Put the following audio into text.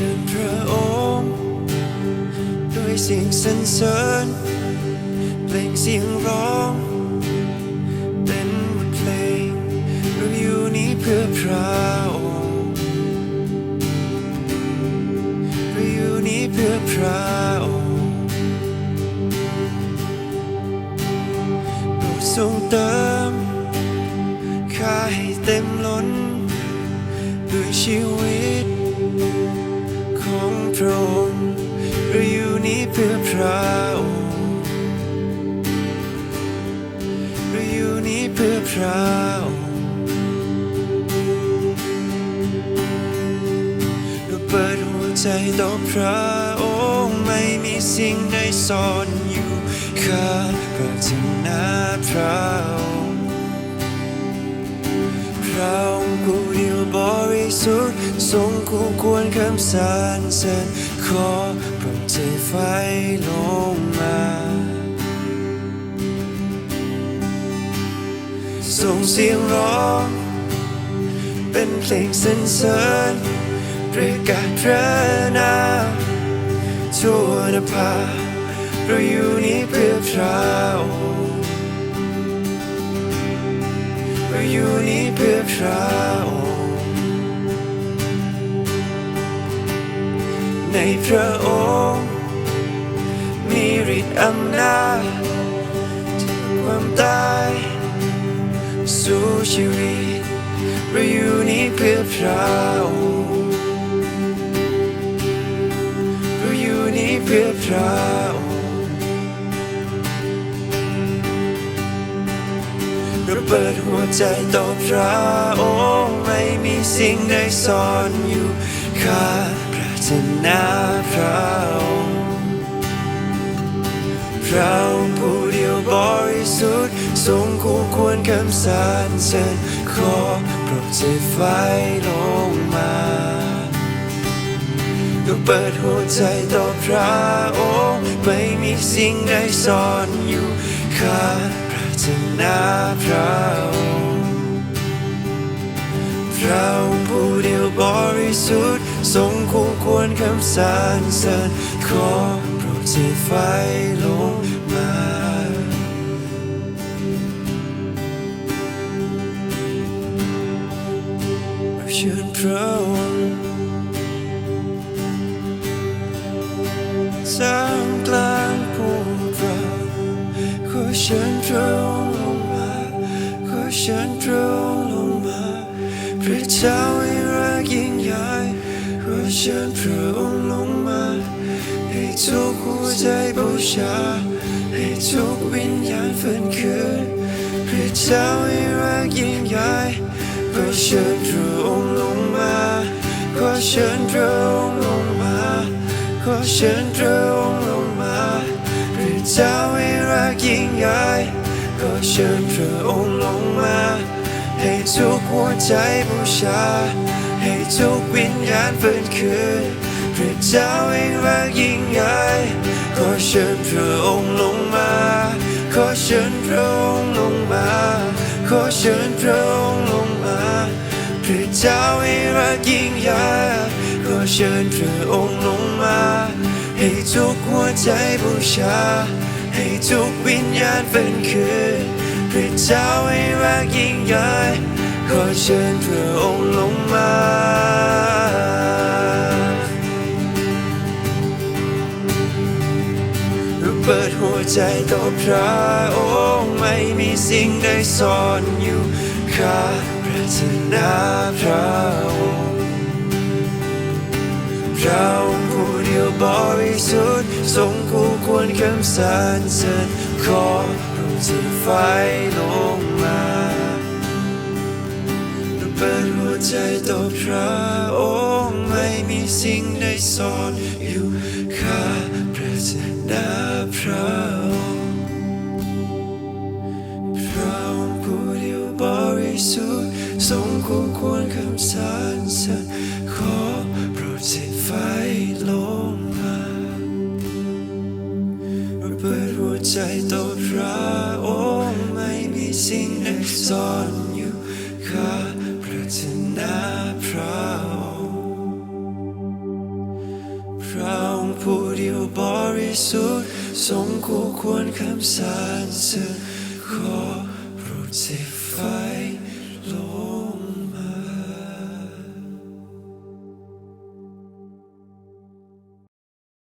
ชิญพระองค์ด้วยเสียงสรรเสริญเพลงเสียงร้องเป็นบทเพลงเราอยู่นี้เพื่อพระองค์เราอยู่นี้เพื่อพระองค์โปรดทรงเติมข้าให้เต็มล้นด้วยชีวิต พระองค์เราอยู่นี้เพื่อพระองค์เราอยู่นี้เพื่อพระองค์เราเปิดหัวใจต่อพระองค์ไม่มีสิ่งใดซ่อนอยู่ข้าปรารถนาพระองค์พระองค์ ผู้เดียวบริสุทธิ์ทรงคู่ควรคำสรรเสริญขอโปรดเทไฟลงมาส่งเสียงร้องเป็นเพลงสรรเสริญประกาศพระนามทั่วนภาเราอยู่นี้เพื่อพระองค์เราอยู่นี้เพื่อพระ พระองค์ มีฤทธิ์อำนาจจากความตายสู่ชีวิตเราอยู่นี้เพื่อพระองค์เราอยู่นี้เพื่อพระองค์เราเปิดหัวใจต่อพระองค์ไม่มีสิ่งใดซ่อนอยู่ข้า ปรารถนาพระองค์พระองค์ผู้เดียวบริสุทธิ์ทรงคู่ควรคำสรรเสริญขอโปรดเทไฟลงมาเราเปิดหัวใจต่อพระองค์ไม่มีสิ่งใดซ่อนอยู่ข้าปรารถนาพระองค์พระองค์ผู้เดียวบริสุทธิ์ ทรงคู่ควรคำสรรเสริญขอโปรดเทไฟลงมาเราเชิญพระองค์ท่ามกลางพวกเราขอเชิญพระองค์ลงมาขอเชิญพระองค์ลงมาพระเจ้าให้รักยิ่งใหญ่ขอ เชิญพระองค์ลงมา ให้ทุกหัวใจบูชา ให้ทุกวิญญาณฝันคืนพระเจ้าให้รักยิ่งใหญ่ขอเชิญพระองค์ลงมาขอเชิญพระองค์ลงมาขอเชิญพระองค์ลงมาพระเจ้าให้รักยิ่งใหญ่ขอเชิญพระองค์ลงมา ให้ทุกหัวใจบูชา ให้ทุกวิญญาณฟื้นคืนพระเจ้าให้รักยิ่งใหญ่ขอเชิญพระองค์ลงมา ขอเชิญพระองค์ลงมา ขอเชิญพระองค์ลงมาพระเจ้าให้รักยิ่งใหญ่ขอเชิญพระองค์ลงมา ให้ทุกหัวใจบูชา ให้ทุกวิญญาณฟื้นคืนพระเจ้าให้รักยิ่งใหญ่ ขอเชิญพระองค์ลงมาเราเปิดหัวใจต่อพระองค์ไม่มีสิ่งใดซ่อนอยู่ข้าปรารถนาพระองค์พระองค์ผู้เดียวบริสุทธิ์ทรงคู่ควรคำสรรเสริญขอโปรดเทไฟลงมา เปิดหัวใจต่อพระองค์ไม่มีสิ่งใดซ่อนอยู่ข้าปรารถนาพระองค์พระองค์ผู้เดียวบริสุทธิ์ทรงคู่ควรคำสรรเสริญขอโปรดเทไฟลงมาเปิดหัวใจต่อพระองค์ไม่มีสิ่งใดซ่อนอยู่ข้า นาพระองค์พระองค์ผู้เดียวบริสุทธิ์ทรงคู่ควรคำสรรเสริญขอโปรดสิไฟ